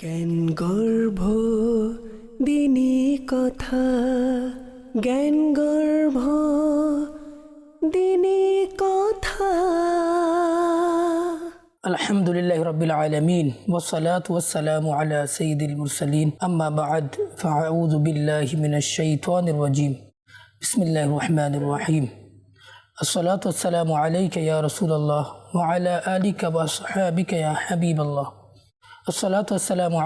জ্ঞান গর্ভ দিনী কথা জ্ঞান গর্ভ দিনী কথা الحمد لله رب العالمين والصلاة والسلام على سيد المرسلين أما بعد فأعوذ بالله من الشيطان الرجيم بسم الله الرحمن الرحيم الصلاة والسلام عليك يا رسول الله وعلى آلك وأصحابك يا حبيب الله আসসালাত আসসালামু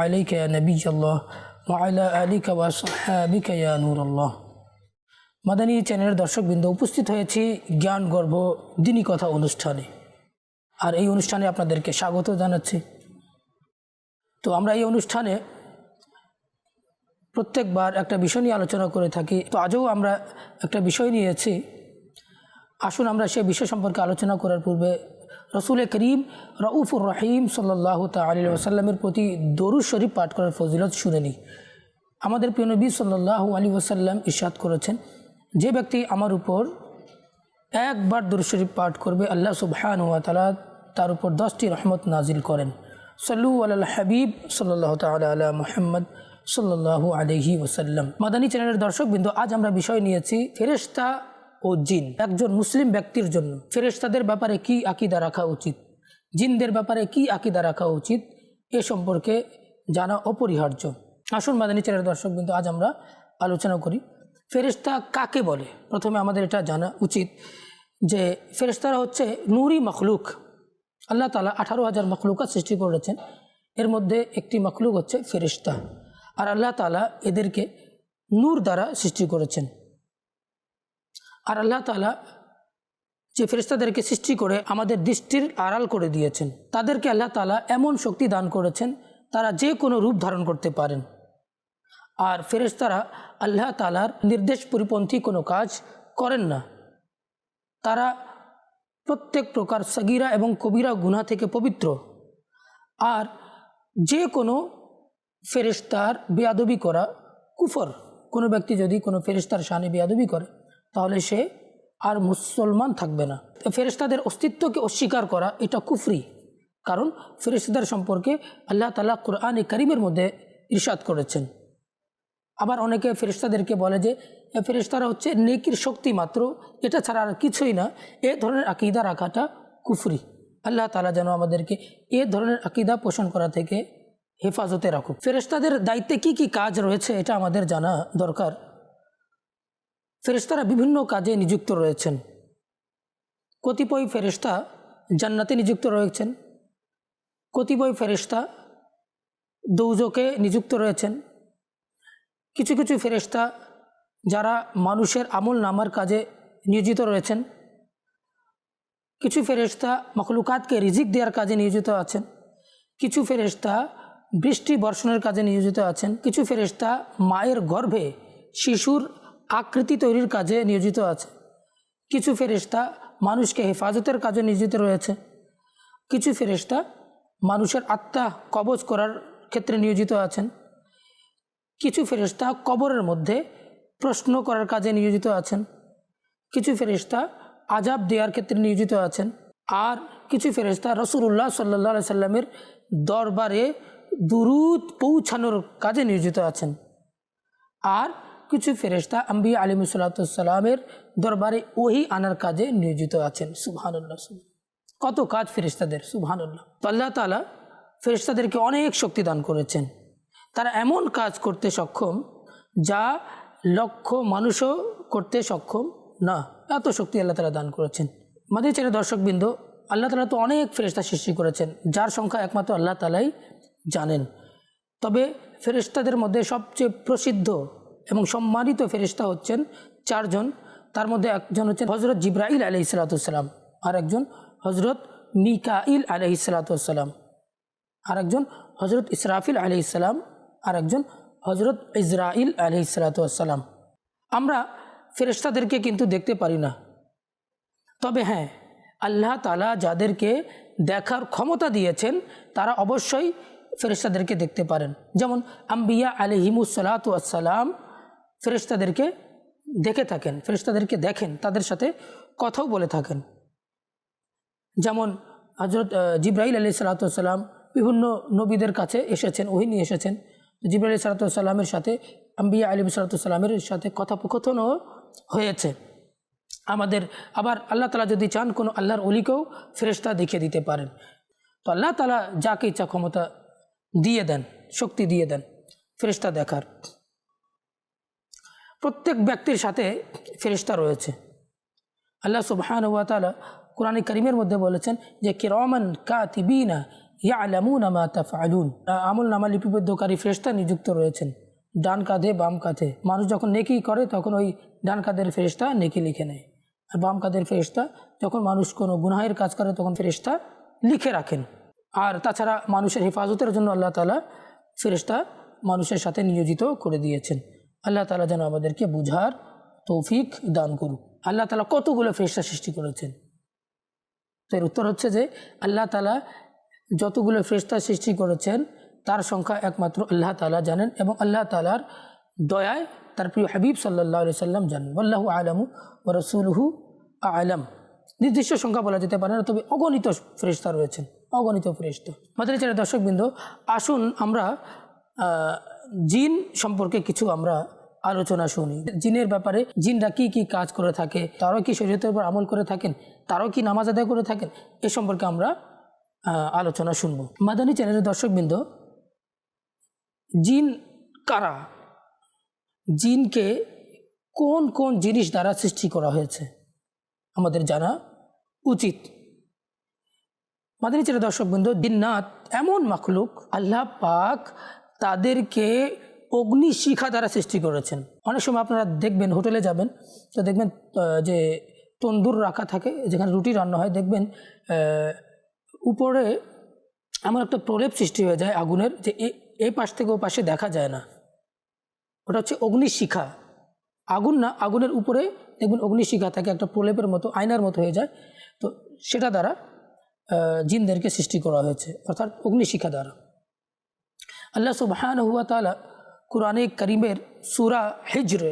মাদানী চ্যানেলের দর্শকবৃন্দ, উপস্থিত হয়েছি জ্ঞান, গর্ব, দিনী কথা অনুষ্ঠানে। আর এই অনুষ্ঠানে আপনাদেরকে স্বাগত জানাচ্ছি। তো আমরা এই অনুষ্ঠানে প্রত্যেকবার একটা বিষয় নিয়ে আলোচনা করে থাকি। তো আজও আমরা একটা বিষয় নিয়েছি। আসুন আমরা সে বিষয় সম্পর্কে আলোচনা করার পূর্বে রসুল করিম রউফুর রহিম সাল্লাহ তালী ওসাল্লামের প্রতি দরুদ শরীফ পাঠ করার ফজিলত শুনে নিই। আমাদের প্রিয় নবী সাল্লাহ আলী ওসাল্লাম ইশাদ করেছেন, যে ব্যক্তি আমার উপর একবার দরুদ শরীফ পাঠ করবে, আল্লাহ সুবহান ওয়া তালা তার উপর দশটি রহমত নাজিল করেন। সল্লু আল হাবিব সাল্লাহ তালা আলা মোহাম্মদ সাল্লাহ আলহি ওসাল্লাম মাদানী চ্যানেলের দর্শকবৃন্দ, আজ আমরা বিষয় নিয়েছি, ফেরেশতা ও জিন। একজন মুসলিম ব্যক্তির জন্য ফেরেশতাদের ব্যাপারে কি আকিদা রাখা উচিত? জিনদের ব্যাপারে কি আকিদা রাখা উচিত? এ সম্পর্কে জানা অপরিহার্য। আসুন মাদানী দর্শক কিন্তু আজ আমরা আলোচনা করি। ফেরেশতা কাকে বলে? প্রথমে আমাদের এটা জানা উচিত যে ফেরেশতারা হচ্ছে নূরি মখলুক। আল্লাহ তালা আঠারো হাজার মখলুকা সৃষ্টি করেছেন। এর মধ্যে একটি মখলুক হচ্ছে ফেরিস্তা আর আল্লাহ তালা এদেরকে নূর দ্বারা সৃষ্টি করেছেন। আর আল্লাহ তালা যে ফেরিস্তাদেরকে সৃষ্টি করে আমাদের দৃষ্টির আড়াল করে দিয়েছেন, তাদেরকে আল্লাহ তালা এমন শক্তি দান করেছেন, তারা যে কোনো রূপ ধারণ করতে পারেন। আর ফেরেশতারা আল্লাহ তালার নির্দেশ পরিপন্থী কোনো কাজ করেন না। তারা প্রত্যেক প্রকার সগিরা এবং কবিরা গুনা থেকে পবিত্র। আর যে কোনো ফেরিস্তার বেয়াদবি করা কুফর। কোনো ব্যক্তি যদি কোনো ফেরিস্তার শানে বেয়াদবি করে তাহলে সে আর মুসলমান থাকবে না। ফেরিস্তাদের অস্তিত্বকে অস্বীকার করা এটা কুফরি। কারণ ফেরিস্তাদের সম্পর্কে আল্লাহ তালা কোরআন করিমের মধ্যে ইরশাদ করেছেন। আবার অনেকে ফেরিস্তাদেরকে বলে যে ফেরিস্তারা হচ্ছে নেকির শক্তি মাত্র। এটা ছাড়া আর কিছুই না। এ ধরনের আকিদা রাখাটা কুফরি। আল্লাহ তালা যেন আমাদেরকে এ ধরনের আকিদা পোষণ করা থেকে হেফাজতে রাখুক। ফেরিস্তাদের দায়িত্বে কি কি কাজ রয়েছে এটা আমাদের জানা দরকার। ফেরিস্তারা বিভিন্ন কাজে নিযুক্ত রয়েছেন। কতিপয় ফেরিস্তা জান্নাতে নিযুক্ত রয়েছেন। কতিপয় ফেরিস্তা দৌজকে নিযুক্ত রয়েছেন। কিছু কিছু ফেরেশতা যারা মানুষের আমল নামার কাজে নিয়োজিত রয়েছেন। কিছু ফেরেশতা মখলুকাতকে রিজিক দেওয়ার কাজে নিয়োজিত আছেন। কিছু ফেরেশতা বৃষ্টি বর্ষণের কাজে নিয়োজিত আছেন। কিছু ফেরেশতা মায়ের গর্ভে শিশুর আকৃতি তৈরির কাজে নিয়োজিত আছে। কিছু ফেরেশতা মানুষকে হেফাজতের কাজে নিয়োজিত রয়েছে। কিছু ফেরেশতা মানুষের আত্মা কবজ করার ক্ষেত্রে নিয়োজিত আছেন। কিছু ফেরিস্তা কবরের মধ্যে প্রশ্ন করার কাজে নিয়োজিত আছেন। কিছু ফেরিস্তা আজাব দেওয়ার ক্ষেত্রে নিয়োজিত আছেন। আর কিছু ফেরিস্তা রসুল্লাহ সাল্লা সাল্লামের দরবারে দুরুদ পৌঁছানোর কাজে নিয়োজিত আছেন। আর কিছু ফেরিস্তা আম্বি আলিম সাল্লাতামের দরবারে ওহি আনার কাজে নিয়োজিত আছেন। সুবহানুল্লাহ কত কাজ ফেরিস্তাদের সুবহানুল্লাহ। তো আল্লাহ তালা ফেরিস্তাদেরকে অনেক শক্তি দান করেছেন। তারা এমন কাজ করতে সক্ষম যা লক্ষ মানুষও করতে সক্ষম না। এত শক্তি আল্লাহ তালা দান করেছেন। আমাদের ছেলে দর্শকবৃন্দ, আল্লাহ তালা তো অনেক ফেরিস্তা সৃষ্টি করেছেন, যার সংখ্যা একমাত্র আল্লাহ তালাই জানেন। তবে ফেরিস্তাদের মধ্যে সবচেয়ে প্রসিদ্ধ এবং সম্মানিত ফেরিস্তা হচ্ছেন চারজন। তার মধ্যে একজন হচ্ছেন হজরত জিব্রাইল আলহি সালাতাম আর একজন হজরত মিকাইল আলহি সালাতাম আর একজন হজরত ইসরাফিল আলি ইসলাম আর একজন হজরত ইসরাইল আলি সালাতাম আমরা ফেরেস্তাদেরকে কিন্তু দেখতে পারি না। তবে হ্যাঁ আল্লাহ তালা যাদেরকে দেখার ক্ষমতা দিয়েছেন, তারা অবশ্যই ফেরেস্তাদেরকে দেখতে পারেন। যেমন আম্বিয়া আলহিমুসালাতাম ফেরেস্তাদেরকে দেখে থাকেন ফেরেস্তাদেরকে দেখেন, তাদের সাথে কথাও বলে থাকেন। যেমন হজরত জিব্রাহিল আলি সালাতাম বিভিন্ন নবীদের কাছে এসেছেন, ওহি নিয়ে এসেছেন। জিবর আলী সালাতামের সাথে, আম্বিয়া আলী সালাতামের সাথে কথোপকথনও হয়েছে। আমাদের আবার আল্লাহ তালা যদি চান কোনো আল্লাহর অলিকেও ফেরেশতা দেখিয়ে দিতে পারেন। তো আল্লাহ তালা যাকে ইচ্ছা ক্ষমতা দিয়ে দেন, শক্তি দিয়ে দেন, ফেরেশতা দেখার। প্রত্যেক ব্যক্তির সাথে ফেরেশতা রয়েছে। আল্লাহ সুবহান ওয়া তাআলা কোরআনে করিমের মধ্যে বলেছেন যে, কিরমান কাতিবিনা ইয়ালামুনা মা তাফআলুন। আমল নামা লিপিবদ্ধকারী ফেরেশতা নিযুক্ত রয়েছেন। ডান কাঁধে, বাম কাঁধে। মানুষ যখন নেকি করে, তখন ওই ডান কাঁধের ফেরেশতা নেকি লিখে নেয়। আর বাম কাঁধের ফেরেশতা যখন মানুষ কোনো গুনাহের কাজ করে, তখন ফেরেশতা লিখে রাখেন। আর তাছাড়া মানুষের হেফাজতের জন্য আল্লাহ তালা ফেরেশতা মানুষের সাথে নিয়োজিত করে দিয়েছেন। আল্লাহ তালা যেন আমাদেরকে বুঝার তৌফিক দান করুক। আল্লাহ তালা কতগুলো ফেরেশতা সৃষ্টি করেছেন? তো এর উত্তর হচ্ছে যে, আল্লাহ তালা যতগুলো ফেরেশতা সৃষ্টি করেছেন, তার সংখ্যা একমাত্র আল্লাহ তালা জানেন এবং আল্লাহ তালার দয়ায় তার প্রিয় হাবিব সাল্লাহ সাল্লাম জানেন। আল্লাহু আলমু ও রসুলহু আলম। নির্দিষ্ট সংখ্যা বলা যেতে পারে না, তবে অগণিত ফেরিস্তা রয়েছেন, অগণিত ফেরিস্তা মাদের চারে দর্শকবৃন্দ, আসুন আমরা জিন সম্পর্কে কিছু আমরা আলোচনা শুনি। জিনের ব্যাপারে জিনরা কি কি কাজ করে থাকে, তারাও কি শরীয়তের উপর আমল করে থাকেন, তারাও কি নামাজ আদায় করে থাকেন, এ সম্পর্কে আমরা আলোচনা শুনব। মাদানী চ্যানেলের দর্শকবৃন্দ, জিন কারা? জিনকে কোন কোন জিনিস দ্বারা সৃষ্টি করা হয়েছে? আমাদের জানা উচিত। মাদানী ছেলে দর্শকবৃন্দ, জিন্নাত এমন মাখলুক, আল্লাহ পাক তাদেরকে অগ্নিশিখা দ্বারা সৃষ্টি করেছেন। অনেক সময় আপনারা দেখবেন, হোটেলে যাবেন, তো দেখবেন যে তন্দুর রাখা থাকে, যেখানে রুটি রান্না হয়, দেখবেন উপরে এমন একটা প্রলেপ সৃষ্টি হয়ে যায় আগুনের, যে এই পাশ থেকে ও পাশে দেখা যায় না। ওটা হচ্ছে অগ্নিশিখা আগুন না, আগুনের উপরে দেখবেন অগ্নিশিখা থাকে, একটা প্রলেপের মতো, আয়নার মতো হয়ে যায়। তো সেটা দ্বারা জিনদেরকে সৃষ্টি করা হয়েছে, অর্থাৎ অগ্নিশিখা দ্বারা। আল্লাহ সুবহান হুয়া তালা কোরআনে করিমের সুরা হিজর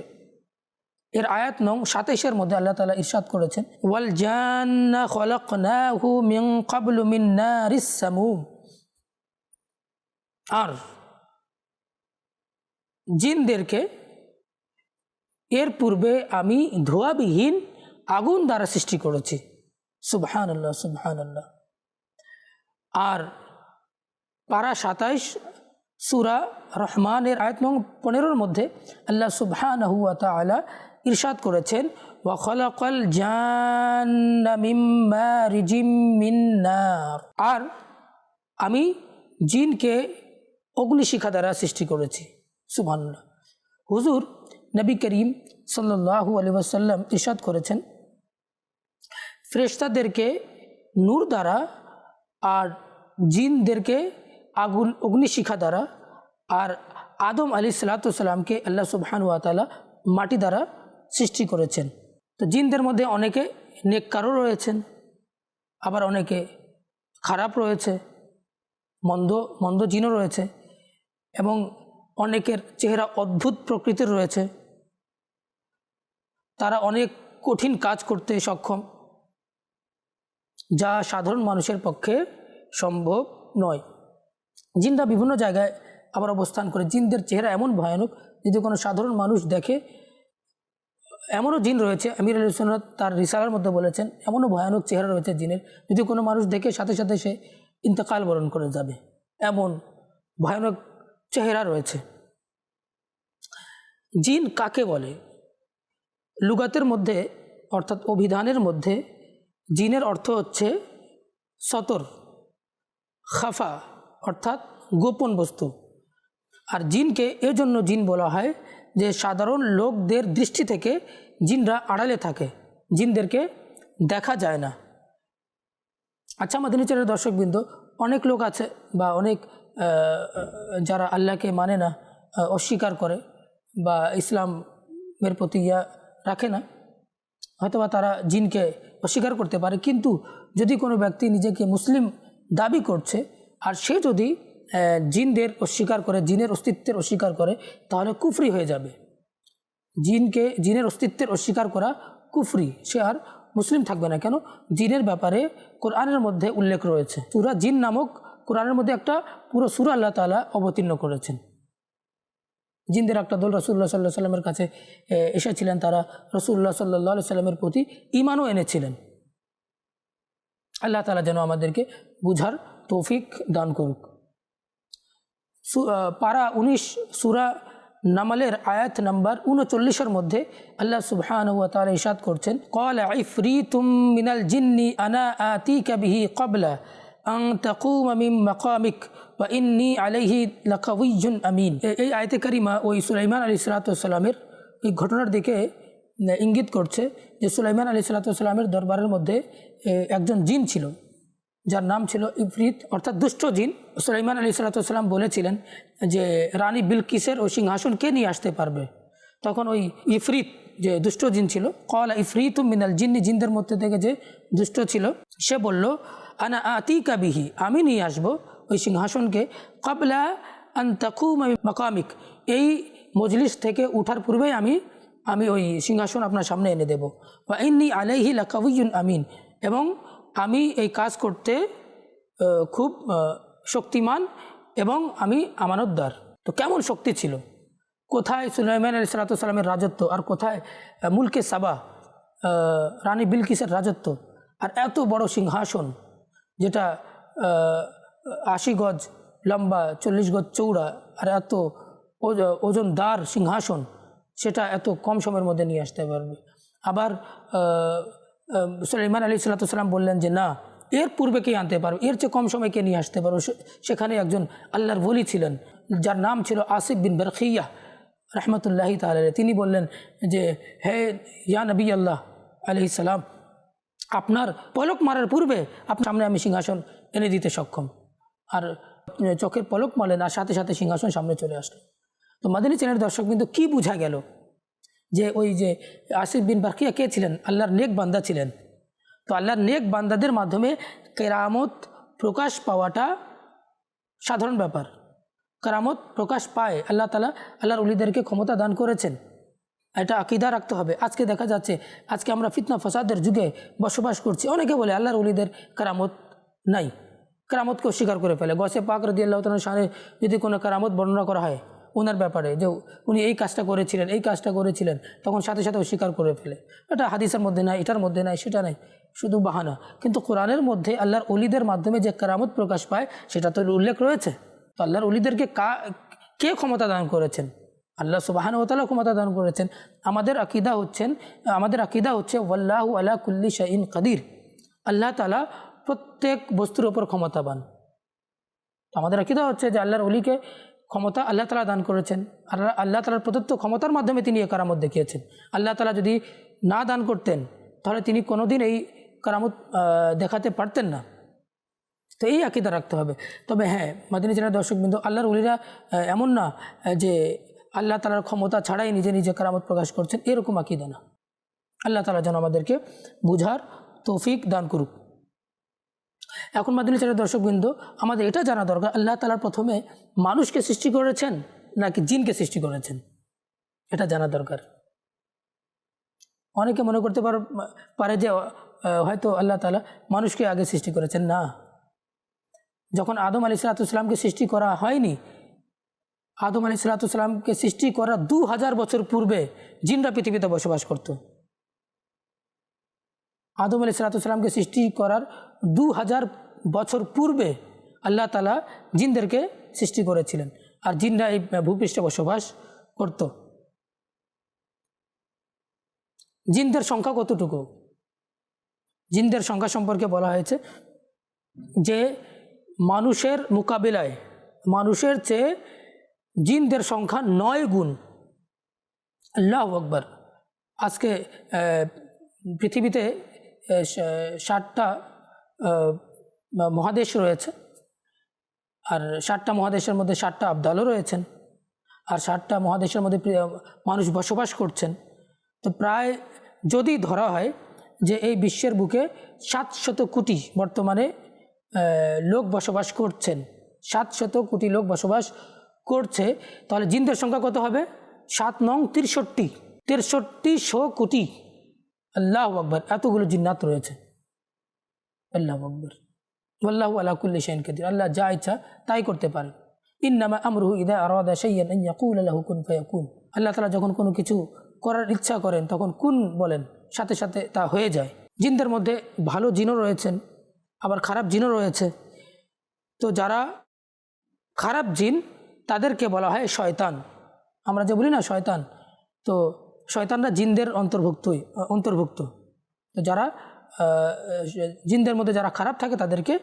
এর আয়াত নং সাতাইশের মধ্যে আল্লাহ তালা ইরশাদ করেছেন, ওয়াল জান্না খলাকনাহু মিন ক্বাবলু মিন নারিস সামুম। আর জিনদেরকে এর পূর্বে আমি ধোয়াবিহীন আগুন দ্বারা সৃষ্টি করেছি। সুবহান আল্লাহ সুবহান আল্লাহ আর পারা সাতাইশ সুরা রহমানের আয়াত নং পনেরোর মধ্যে আল্লাহ সুবহান হুয়া তালা ইরশাদ করেছেন ওয়াখলাকল রিজিম আর, আমি জিনকে অগ্নিশিখা দ্বারা সৃষ্টি করেছি। সুবহানাল্লাহ। হুজুর নবী করিম আলাইহি ওয়াসাল্লাম ইরশাদ করেছেন, ফেরেশতাদেরকে নূর দ্বারা আর জিনদেরকে আগুন অগ্নিশিখা দ্বারা আর আদম আলী সালাতামকে আল্লাহ সুবহান ওয়াতালা মাটি দ্বারা সৃষ্টি করেছেন। তো জিনদের মধ্যে অনেকে নেককারও রয়েছেন, আবার অনেকে খারাপ রয়েছে, মন্দ মন্দ জিনও রয়েছে এবং অনেকের চেহারা অদ্ভুত প্রকৃতির রয়েছে। তারা অনেক কঠিন কাজ করতে সক্ষম, যা সাধারণ মানুষের পক্ষে সম্ভব নয়। জিনরা বিভিন্ন জায়গায় আবার অবস্থান করে। জিনদের চেহারা এমন ভয়ানক, যদি কোনো সাধারণ মানুষ দেখে, এমনও জিন রয়েছে, আমির আলী সুন্নাত তার রিসালার মধ্যে বলেছেন, এমনও ভয়ানক চেহারা রয়েছে জিনের। যদি কোনো মানুষ দেখে, সাথে সাথে সে ইন্তকাল বরণ করে যাবে। এমন ভয়ানক চেহারা রয়েছে। জিন কাকে বলে? লুগাতের মধ্যে, অর্থাৎ অভিধানের মধ্যে, জিনের অর্থ হচ্ছে সতর, খাফা। অর্থাৎ গোপন বস্তু। আর জিনকে এর জন্য জিন বলা হয় যে সাধারণ লোকদের দৃষ্টি থেকে জিনরা আড়ালে থাকে, জিনদেরকে দেখা যায় না। আচ্ছা আমাদের নিচের দর্শকবৃন্দ, অনেক লোক আছে বা অনেক যারা আল্লাহকে মানে না অস্বীকার করে বা ইসলামের প্রতি ইয়া রাখে না, হয়তোবা তারা জিনকে অস্বীকার করতে পারে। কিন্তু যদি কোনো ব্যক্তি নিজেকে মুসলিম দাবি করছে আর সে যদি জিনদের অস্বীকার করে, জিনের অস্তিত্বের অস্বীকার করে, তাহলে কুফরি হয়ে যাবে। জিনকে, জিনের অস্তিত্বের অস্বীকার করা কুফরি। সে আর মুসলিম থাকবে না। কেন? জিনের ব্যাপারে কোরআনের মধ্যে উল্লেখ রয়েছে। সুরা জিন নামক কোরআনের মধ্যে একটা পুরো সুরা আল্লাহ তালা অবতীর্ণ করেছেন। জিনদের একটা দল রসুল্লাহ সাল্লাহ সাল্লামের কাছে এসেছিলেন। তারা রসুল্লাহ সাল্লাহ সাল্লামের প্রতি ইমানও এনেছিলেন। আল্লাহ তালা যেন আমাদেরকে বুঝার তৌফিক দান করুক। পারা উনিশ সুরা নামালের আয়াত নাম্বার উনচল্লিশের মধ্যে আল্লাহ সুবহান ওয়া তাআলা ইরশাদ করছেন, ক্বালা ইফরিতুম মিনাল জিন্নি আনা আতিকা বিহি ক্বাবলা আন তাকুমা মিন মাকামিক ওয়া ইন্নী আলাইহি লাকাউইয়্যুন আমিন। এই আয়াতে কারিমা ওই সুলাইমান আলাইহিস সালাতু সালামের এই ঘটনার দিকে ইঙ্গিত করছে যে সুলাইমান আলী সালাতামের দরবারের মধ্যে একজন জিন ছিল। যার নাম ছিল ইফরিত, অর্থাৎ দুষ্ট জিন। সুলাইমান আলী সালাতাম বলেছিলেন যে, রানী বিলকিসের ওই সিংহাসন কে নিয়ে আসতে পারবে? তখন ওই ইফরিত যে দুষ্ট জিন ছিল কলা ইফরিত মিনাল জিন্নি, জিনদের মধ্যে থেকে যে দুষ্ট ছিল, সে বলল, আনা আতি বিহি, আমি নিয়ে আসব ওই সিংহাসনকে কবলা আন তাকুম মাকামিক। এই মজলিস থেকে উঠার পূর্বেই আমি আমি ওই সিংহাসন আপনার সামনে এনে দেবো। বা ইন্নি আলাইহি লাকাউইয়ুন আমিন। এবং আমি এই কাজ করতে খুব শক্তিমান এবং আমি আমানতদার। তো কেমন শক্তি ছিল? কোথায় সুলাইমান আলী সালাতামের রাজত্ব আর কোথায় মুলকে সাবা রানী বিলকিসের রাজত্ব আর এত বড় সিংহাসন যেটা আশি গজ লম্বা, চল্লিশ গজ চৌড়া আর এত ওজনদার সিংহাসন সেটা এত কম সময়ের মধ্যে নিয়ে আসতে পারবে। আবার সুলাইমান আলী সাল্লাম বললেন যে, না, এর পূর্বে কে আনতে পারো? এর চেয়ে কম সময় কে নিয়ে আসতে পারো? সেখানে একজন আল্লাহর বলি ছিলেন, যার নাম ছিল আসিফ বিন বরখিয়া রহমতুল্লাহি তাল তিনি বললেন যে, হে, ইয়া নবী আল্লাহ আলহি সালাম, আপনার পলক মারার পূর্বে আপনার সামনে আমি সিংহাসন এনে দিতে সক্ষম। আর চোখের পলক মারলেন আর সাথে সাথে সিংহাসন সামনে চলে আসলো। তো মাদিনী চ্যানেলের দর্শক কিন্তু কী বোঝা গেল? যে ওই যে আসিফ বিন বারকিয়া কে ছিলেন? আল্লাহর নেক বান্দা ছিলেন। তো আল্লাহর নেক বান্দাদের মাধ্যমে কেরামত প্রকাশ পাওয়াটা সাধারণ ব্যাপার। কেরামত প্রকাশ পায়, আল্লাহ তালা আল্লাহর উলিদেরকে ক্ষমতা দান করেছেন। এটা আকিদা রাখতে হবে। আজকে দেখা যাচ্ছে, আজকে আমরা ফিতনা ফসাদের যুগে বসবাস করছি। অনেকে বলে আল্লাহর উলিদের কেরামত নাই। কেরামতকে অস্বীকার করে ফেলে। গসে পাক রদি আল্লাহ তালার সামনে যদি কোনো কেরামত বর্ণনা করা হয় ওনার ব্যাপারে যে উনি এই কাজটা করেছিলেন, এই কাজটা করেছিলেন, তখন সাথে সাথে অস্বীকার করে ফেলে। এটা হাদিসের মধ্যে নাই, এটার মধ্যে নাই, সেটা নাই, শুধু বাহানা। কিন্তু কোরআনের মধ্যে আল্লাহর অলিদের মাধ্যমে যে কেরামত প্রকাশ পায়, সেটা তো উল্লেখ রয়েছে। তো আল্লাহর অলিদেরকে কা, কে ক্ষমতা দান করেছেন? আল্লাহ সুবাহান ওতালা ক্ষমতা দান করেছেন। আমাদের আকিদা হচ্ছেন, আমাদের আকিদা হচ্ছে, ওয়াল্লাহু আলা কুল্লি শাহিন কাদির। আল্লাহ তালা প্রত্যেক বস্তুর ওপর ক্ষমতাবান। আমাদের আকিদা হচ্ছে যে আল্লাহর অলিকে ক্ষমতা আল্লাহ তালা দান করেছেন। আর আল্লাহ তালার প্রদত্ত ক্ষমতার মাধ্যমে তিনি এ কারামত দেখিয়েছেন। আল্লাহ তালা যদি না দান করতেন, তাহলে তিনি কোনোদিন এই কারামত দেখাতে পারতেন না। তো এই আকিদা রাখতে হবে। তবে হ্যাঁ মাদিনী জেলার দর্শকবৃন্দ, আল্লাহর উলিরা এমন না যে আল্লাহ তালার ক্ষমতা ছাড়াই নিজে নিজে কারামত প্রকাশ করছেন, এরকম আকিদা না। আল্লাহ তালা যেন আমাদেরকে বুঝার তৌফিক দান করুক। এখন মাদিনী চ্যানেলের দর্শকবৃন্দ, আমাদের এটা জানা দরকার, আল্লাহ তালা প্রথমে মানুষকে সৃষ্টি করেছেন নাকি জিনকে সৃষ্টি করেছেন? এটা জানা দরকার। অনেকে মনে করতে পার যে হয়তো আল্লাহ তালা মানুষকে আগে সৃষ্টি করেছেন। না। যখন আদম আলি সালাতামকে সৃষ্টি করা হয়নি, আদম আলি সালাতামকে সৃষ্টি করার দু হাজার বছর পূর্বে জিনরা পৃথিবীতে বসবাস করত। আদম আলি সালাতামকে সৃষ্টি করার দু হাজার বছর পূর্বে আল্লাহ তালা জিনদেরকে সৃষ্টি করেছিলেন। আর জিনরা এই ভূপৃষ্ঠে বসবাস করত। জিনদের সংখ্যা কতটুকু? জিনদের সংখ্যা সম্পর্কে বলা হয়েছে যে মানুষের মোকাবিলায়, মানুষের চেয়ে জিনদের সংখ্যা নয় গুণ। আল্লাহ আকবর। আজকে পৃথিবীতে ষাটটা মহাদেশ রয়েছে। আর ষাটটা মহাদেশের মধ্যে ষাটটা আবদালও রয়েছেন। আর ষাটটা মহাদেশের মধ্যে মানুষ বসবাস করছেন। তো প্রায় যদি ধরা হয় যে এই বিশ্বের বুকে সাতশত কোটি বর্তমানে লোক বসবাস করছেন। সাতশত কোটি লোক বসবাস করছে। তাহলে জিনদের সংখ্যা কত হবে? সাত নং তিরষট্টি। তেষট্টিশো কোটি। আল্লাহ আকবর, এতগুলো জিন্নাত রয়েছে। আল্লাহ আকবর। আল্লাহ আলা কুল্লি শাইন কাদির। আল্লাহ যা ইচ্ছা তাই করতে পারেন ইন্নামা আমরুহু ইদা আরাদা শাইয়ান আন ইয়াকুল লাহু কুন ফায়াকুন। আল্লাহ তাআলা যখন কোনো কিছু করার ইচ্ছা করেন, তখন কুন বলেন, সাথে সাথে তা হয়ে যায়। জিনদের মধ্যে ভালো জিনও রয়েছেন, আবার খারাপ জিনও রয়েছে। তো যারা খারাপ জিন, তাদেরকে বলা হয় শয়তান। আমরা যে বলি না শয়তান, তো শয়তানরা জিনদের অন্তর্ভুক্তই, অন্তর্ভুক্ত। তো যারা জিনদের মধ্যে যারা খারাপ থাকে তাদেরকে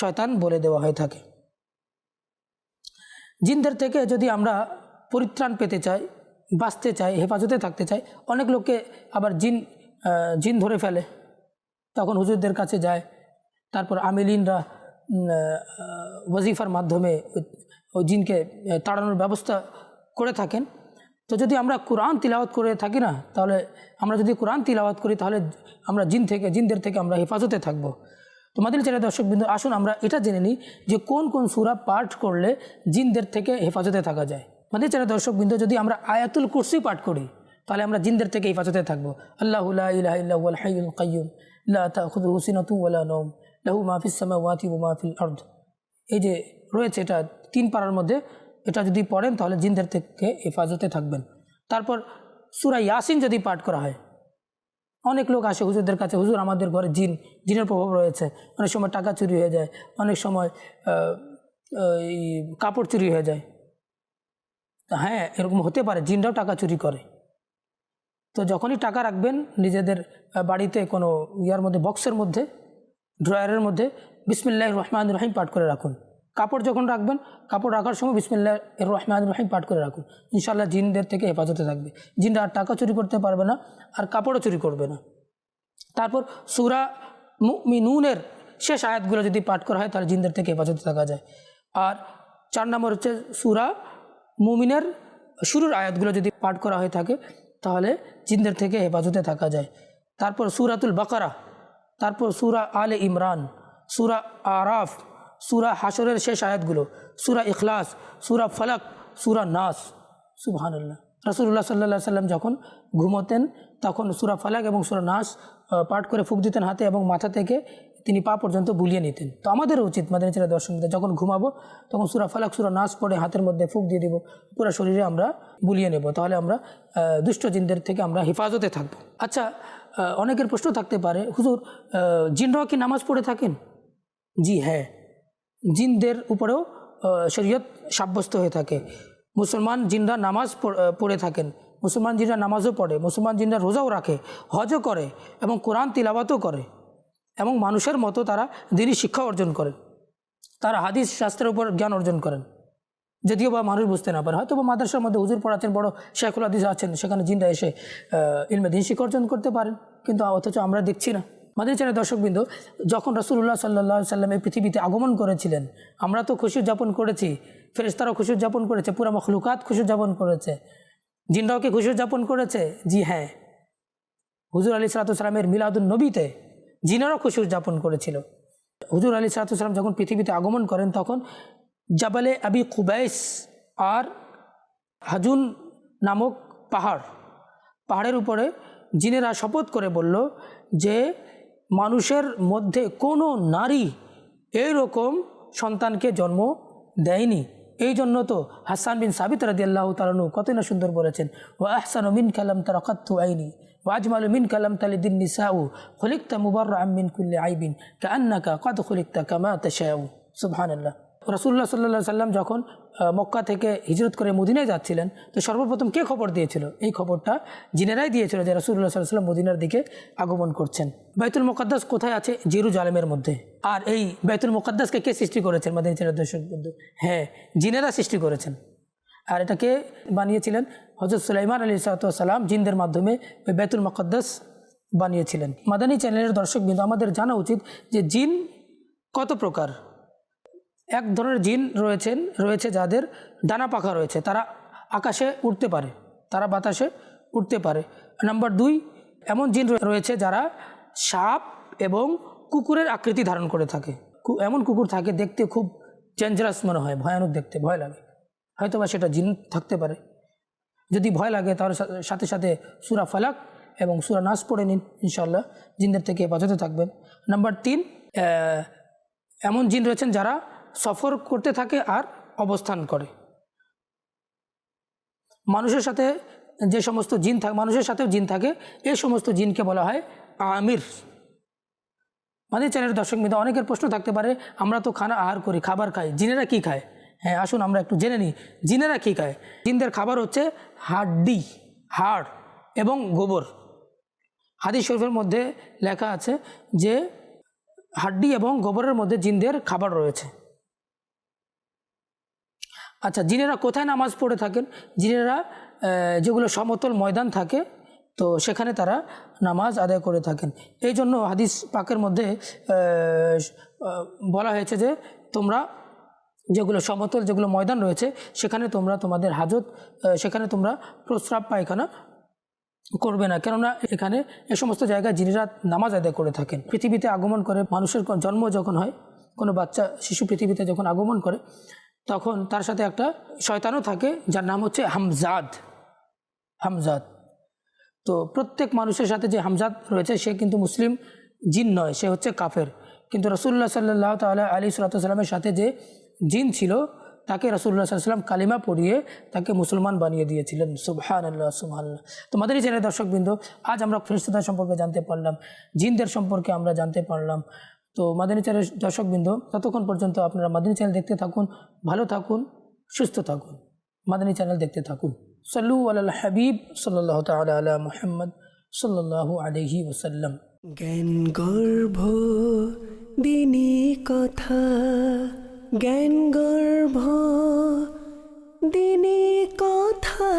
শয়তান বলে দেওয়া হয়ে থাকে। জিনদের থেকে যদি আমরা পরিত্রাণ পেতে চাই, বাঁচতে চাই, হেফাজতে থাকতে চাই, অনেক লোককে আবার জিন জিন ধরে ফেলে। তখন হুজুরদের কাছে যায়। তারপর আমিলিনরা ওয়াজিফার মাধ্যমে ওই জিনকে তাড়ানোর ব্যবস্থা করে থাকেন। তো যদি আমরা কোরআন তিলাওয়াত করে থাকি না, তাহলে আমরা যদি কোরআন তিলাওয়াত করি, তাহলে আমরা জিন থেকে, জিনদের থেকে আমরা হেফাজতে থাকব। তো মাদিনী চ্যানেল দর্শক বিন্দু, আসুন আমরা এটা জেনে নিই যে কোন কোন সুরা পাঠ করলে জিনদের থেকে হেফাজতে থাকা যায়। চ্যানেল দর্শক বিন্দু, যদি আমরা আয়াতুল কুরসি পাঠ করি, তাহলে আমরা জিনদের থেকে হেফাজতে থাকব। আল্লাহ লা ইলাহা ইল্লাহু আল হাইয়ুল কাইয়ুম, লা তাখুযুহু সিনাতুন লাহু মা ফিস সামাওয়াতি ওয়া মা ফিল এই যে রয়েছে এটা তিন পাড়ার মধ্যে এটা যদি পড়েন, তাহলে জিনদের থেকে হেফাজতে থাকবেন। তারপর সুরা ইয়াসিন যদি পাঠ করা হয়, অনেক লোক আসে হুজুরদের কাছে, হুজুর, আমাদের ঘরে জিন, জিনের প্রভাব রয়েছে। অনেক সময় টাকা চুরি হয়ে যায়, অনেক সময় এই কাপড় চুরি হয়ে যায়। হ্যাঁ এরকম হতে পারে, জিনরাও টাকা চুরি করে। তো যখনই টাকা রাখবেন, নিজেদের বাড়িতে কোনো ইয়ার মধ্যে, বক্সের মধ্যে, ড্রয়ারের মধ্যে বিসমিল্লাহ রহমান রহিম পাঠ করে রাখুন। কাপড় যখন রাখবেন, কাপড় রাখার সময় বিসমিল্লাহ রহমান রহিম পাঠ করে রাখুন। ইনশাল্লাহ জিনদের থেকে হেফাজতে থাকবে। জিনরা আর টাকা চুরি করতে পারবে না, আর কাপড়ও চুরি করবে না। তারপর সুরা মিনুনের শেষ আয়াতগুলো যদি পাঠ করা হয়, তাহলে জিনদের থেকে হেফাজতে থাকা যায়। আর চার নম্বর হচ্ছে সুরা মুমিনের শুরুর আয়াতগুলো যদি পাঠ করা হয়ে থাকে, তাহলে জিনদের থেকে হেফাজতে থাকা যায়। তারপর সুরাতুল বাকারা, তারপর সুরা আলে ইমরান, সুরা আরাফ সুরা হাসরের শেষ আয়াতগুলো সুরা ইখলাস সুরা ফলাক সুরা নাস। সুবহানাল্লাহ। রাসুল্লাহ সাল্লাহ সাল্লাম যখন ঘুমোতেন তখন সুরা ফালাক এবং সুরা নাস পাঠ করে ফুক দিতেন হাতে এবং মাথা থেকে তিনি পা পর্যন্ত বুলিয়ে নিতেন। তো আমাদেরও উচিত মাদানী ছেলে দর্শক যখন ঘুমাবো তখন সুরা ফালাক সুরা নাস পড়ে হাতের মধ্যে ফুক দিয়ে দিব পুরো শরীরে আমরা বুলিয়ে নেব। তাহলে আমরা আহ, দুষ্ট জিনদের থেকে আমরা হেফাজতে থাকব। আচ্ছা অনেকের প্রশ্ন থাকতে পারে হুজুর জিনরাও কি নামাজ পড়ে থাকেন? জি হ্যাঁ। জিনদের উপরেও শরীয়ত সাব্যস্ত হয়ে থাকে। মুসলমান জিনরা নামাজ পড়- থাকেন। মুসলমান জিনরা নামাজও পড়ে। মুসলমান জিনরা রোজাও রাখে, হজও করে এবং কোরআন তিলাবাতও করে এবং মানুষের মতো তারা দিনই শিক্ষা অর্জন করে তারা হাদিস, শাস্ত্রের উপর জ্ঞান অর্জন করেন। যদিও বা মানুষ বুঝতে না পারে। হয়তো বা মাদ্রাসার মধ্যে হুজুর পড়াচ্ছেন, বড় শেখুল হাদিস আছেন, সেখানে জিনরা এসে ইলমে দিন শিক্ষা অর্জন করতে পারেন। কিন্তু অথচ আমরা দেখছি না। মাদের চ্যানেল দর্শকবৃন্দ, যখন রসুল্লাহ সাল্লাহ সাল্লাম এই পৃথিবীতে আগমন করেছিলেন, আমরা তো খুশি উদযাপন করেছি ফেরেস্তারাও খুশি উদযাপন করেছে, পুরা মখলুকাত খুশি উদযাপন করেছে। জিনরাও কি খুশি উদযাপন করেছে? জি হ্যাঁ। হুজুর আলী সালাতামের মিলাদুল নবীতে জিনেরাও খুশি উদযাপন করেছিল। হুজুর আলী সালাতাম যখন পৃথিবীতে আগমন করেন, তখন জাবালে আবি কুবাইস আর হাজুন নামক পাহাড়, পাহাড়ের উপরে জিনেরা শপথ করে বলল যে মানুষের মধ্যে কোনো নারী এই রকম সন্তানকে জন্ম দেয়নি। এই জন্য তো হাসান বিন সাবিত রাজি আল্লাহ তালু কতই না সুন্দর বলেছেন ও আহসান মিন কালাম তার অকাত্তু আইনি ওয়াজমাল মিন কালাম তালিদিন নিসাউ, খলিকতা মুবর আমিন কুল্লে আইবিন কা আন্নাকা কত খলিকতা কামা তাশাউ। সুবহানাল্লাহ। রসুল্লাহ সাল্লাহ সাল্লাম যখন মক্কা থেকে হিজরত করে মদিনায় যাচ্ছিলেন, তো সর্বপ্রথম কে খবর দিয়েছিল? এই খবরটা জিনেরাই দিয়েছিল যে রসুল্লাহ সাল্লাহ সাল্লাম মদিনার দিকে আগমন করছেন। বাইতুল মোকাদ্দাস কোথায় আছে? জেরুজালেমের মধ্যে। আর এই বাইতুল মোকাদ্দাসকে কে সৃষ্টি করেছেন? মাদিনী ছেলের দর্শক বন্ধু। হ্যাঁ জিনেরা সৃষ্টি করেছেন। আর এটাকে বানিয়েছিলেন? হজরত সুলাইমান আলী সালাম জিনদের মাধ্যমে ওই বেতুল মকদ্দাস বানিয়েছিলেন। মাদানী চ্যানেলের দর্শক বিন্দু, আমাদের জানা উচিত যে জিন কত প্রকার? এক ধরনের জিন রয়েছেন, রয়েছে যাদের ডানা পাখা রয়েছে, তারা আকাশে উঠতে পারে, তারা বাতাসে উঠতে পারে। নাম্বার দুই, এমন জিন রয়েছে যারা সাপ এবং কুকুরের আকৃতি ধারণ করে থাকে। এমন কুকুর থাকে দেখতে খুব ডেঞ্জারাস মনে হয়, ভয়ানক দেখতে, ভয় লাগে। হয়তো বা সেটা জিন থাকতে পারে। যদি ভয় লাগে তাহলে সাথে সাথে সুরা ফালাক এবং সুরা নাস পড়ে নিন ইনশাল্লাহ জিনদের থেকে বাঁচাতে থাকবেন। নাম্বার তিন এমন জিন রয়েছেন যারা সফর করতে থাকে আর অবস্থান করে। মানুষের সাথে যে সমস্ত জিন থাকে, মানুষের সাথেও জিন থাকে। এই সমস্ত জিনকে বলা হয় আমির। মানে চ্যানেলের দর্শক মিত্র অনেকের প্রশ্ন থাকতে পারে, আমরা তো খানা আহার করি, খাবার খাই, জিনেরা কি খায়? হ্যাঁ আসুন আমরা একটু জেনে নিই, জিনেরা কী খায়? জিনদের খাবার হচ্ছে হাড্ডি, হাড় এবং গোবর। হাদিস শরীফের মধ্যে লেখা আছে যে হাড্ডি এবং গোবরের মধ্যে জিনদের খাবার রয়েছে। আচ্ছা জিনেরা কোথায় নামাজ পড়ে থাকেন? জিনেরা যেগুলো সমতল ময়দান থাকে, তো সেখানে তারা নামাজ আদায় করে থাকেন। এই জন্য হাদিস পাকের মধ্যে বলা হয়েছে যে, তোমরা যেগুলো সমতল, যেগুলো ময়দান রয়েছে, সেখানে তোমরা তোমাদের হাজত সেখানে তোমরা প্রস্রাব পায়খানা করবে না। কেননা এখানে এ সমস্ত জায়গায় জিনিরা নামাজ আদায় করে থাকেন। পৃথিবীতে আগমন করে মানুষের জন্ম যখন হয়, কোনো বাচ্চা, শিশু পৃথিবীতে যখন আগমন করে তখন তার সাথে একটা শয়তানও থাকে, যার নাম হচ্ছে হামজাদ। হামজাদ। তো প্রত্যেক মানুষের সাথে যে হামজাদ রয়েছে, সে কিন্তু মুসলিম জিন নয়, সে হচ্ছে কাফের। কিন্তু রসুল্লাহ সাল্লাহ তাল্লাহ আলী সাল্লামের সাথে যে জিন ছিল, তাকে রসুল্লাহ সাল্লাম কালিমা পড়িয়ে তাকে মুসলমান বানিয়ে দিয়েছিলেন। সুবহান আল্লাহ সুবহানাল্লাহ। তো মাদারি চ্যানেল দর্শকবৃন্দ, আজ আমরা ফেরিস্তাদের সম্পর্কে জানতে পারলাম, জিনদের সম্পর্কে আমরা জানতে পারলাম। তো মাদানী চ্যানেল দর্শকবৃন্দ, ততক্ষণ পর্যন্ত আপনারা মাদানী চ্যানেল দেখতে থাকুন, ভালো থাকুন, সুস্থ থাকুন। মাদানী চ্যানেল দেখতে থাকুন। সাল্লু আল হাবিব সাল্লাহ তালা মুহাম্মদ সাল্লাহ আলহি ওসাল্লাম জ্ঞান গর্ভ, দিনী কথা। জ্ঞান গর্ভ, দিনী কথা।